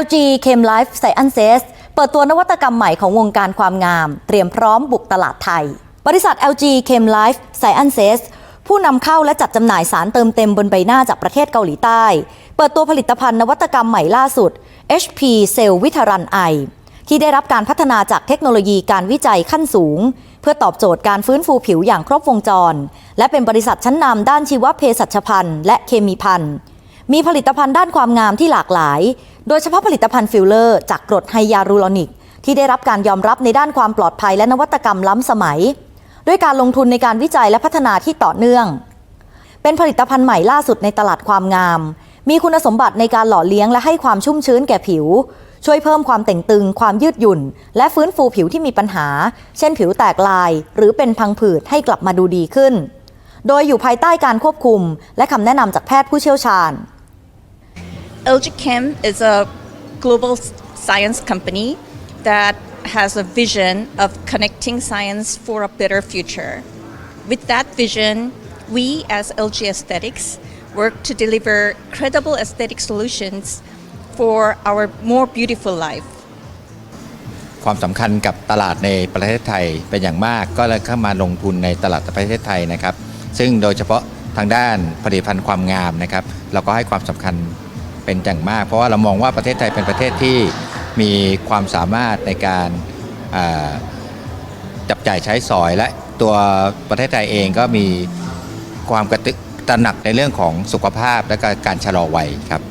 LG Chem Life Sciences เปิดตัวนวัตกรรมใหม่ของวงการความงาม เตรียมพร้อมบุกตลาดไทย บริษัท LG Chem Life Sciences ผู้นำเข้าและจัดจำหน่ายสารเติมเต็มบนใบหน้าจากประเทศเกาหลีใต้ เปิดตัวผลิตภัณฑ์นวัตกรรมใหม่ล่าสุด HP Cell v i t a r a n I ที่ได้รับการพัฒนาจากเทคโนโลยีการวิจัยขั้นสูง เพื่อตอบโจทย์การฟื้นฟูผิวอย่างครบวงจร และเป็นบริษัทชั้นนำด้านชีวเภสัชพันธ์และเคมีพันธ์มีผลิตภัณฑ์ด้านความงามที่หลากหลาย โดยเฉพาะผลิตภัณฑ์ฟิลเลอร์จากกรดไฮยาลูรอนิก ที่ได้รับการยอมรับในด้านความปลอดภัยและนวัตกรรมล้ำสมัย ด้วยการลงทุนในการวิจัยและพัฒนาที่ต่อเนื่อง เป็นผลิตภัณฑ์ใหม่ล่าสุดในตลาดความงาม มีคุณสมบัติในการหล่อเลี้ยงและให้ความชุ่มชื้นแก่ผิว ช่วยเพิ่มความเต่งตึง ความยืดหยุ่น และฟื้นฟูผิวที่มีปัญหา เช่นผิวแตกลาย หรือเป็นพังผืดให้กลับมาดูดีขึ้น โดยอยู่ภายใต้การควบคุม และคำแนะนำจากแพทย์ผู้เชี่ยวชาญ LG Chem is a global s- science company that has a vision of connecting science for a better future. With that vision, we as LG Aesthetics work to deliver credible aesthetic solutions for our more beautiful life. ความสำคัญกับตลาดในประเทศไทยเป็นอย่างมาก ก็เลยเข้ามาลงทุนในตลาดประเทศไทยนะครับ ซึ่งโดยเฉพาะทางด้านผลิตภัณฑ์ความงามนะครับ เราก็ให้ความสำคัญ เป็นอย่างมาก เพราะว่าเรามองว่าประเทศไทยเป็นประเทศที่มีความสามารถในการจับจ่ายใช้สอยและตัวประเทศไทยเองก็มีความกระตึกตระหนักในเรื่องของสุขภาพและการชะลอวัยครับ